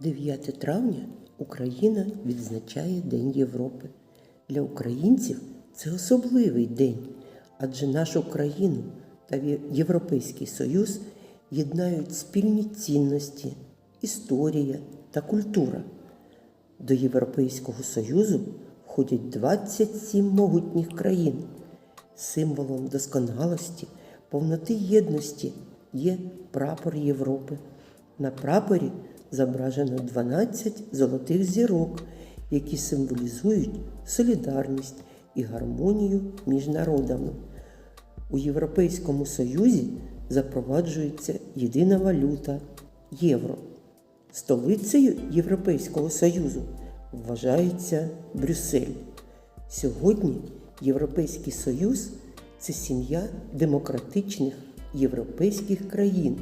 9 травня Україна відзначає День Європи. Для українців це особливий день, адже нашу країну та Європейський Союз єднають спільні цінності, історія та культура. До Європейського Союзу входять 27 могутніх країн. Символом досконалості, повноти єдності є прапор Європи. На прапорі зображено 12 золотих зірок, які символізують солідарність і гармонію між народами. У Європейському Союзі запроваджується єдина валюта євро. Столицею Європейського Союзу вважається Брюссель. Сьогодні Європейський Союз це сім'я демократичних європейських країн,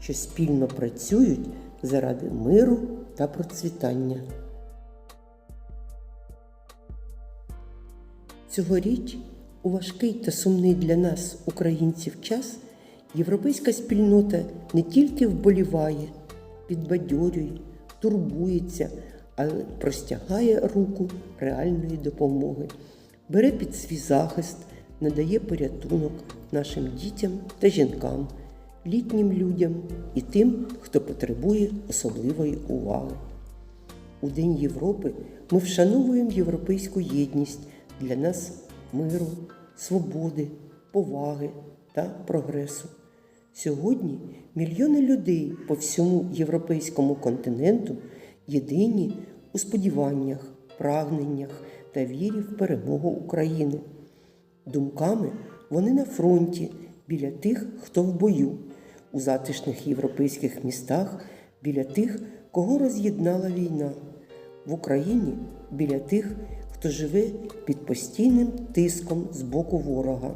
що спільно працюють заради миру та процвітання. Цьогоріч у важкий та сумний для нас, українців, час європейська спільнота не тільки вболіває, підбадьорює, турбується, але простягає руку реальної допомоги, бере під свій захист, надає порятунок нашим дітям та жінкам, літнім людям і тим, хто потребує особливої уваги. У День Європи ми вшановуємо європейську єдність для нас миру, свободи, поваги та прогресу. Сьогодні мільйони людей по всьому європейському континенту єдині у сподіваннях, прагненнях та вірі в перемогу України. Думками вони на фронті біля тих, хто в бою, у затишних європейських містах біля тих, кого роз'єднала війна, в Україні біля тих, хто живе під постійним тиском з боку ворога.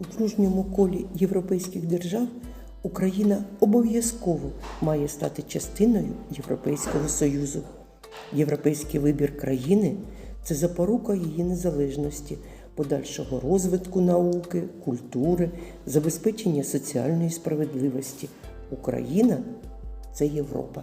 У дружньому колі європейських держав Україна обов'язково має стати частиною Європейського Союзу. Європейський вибір країни це запорука її незалежності, подальшого розвитку науки, культури, забезпечення соціальної справедливості. Україна це Європа.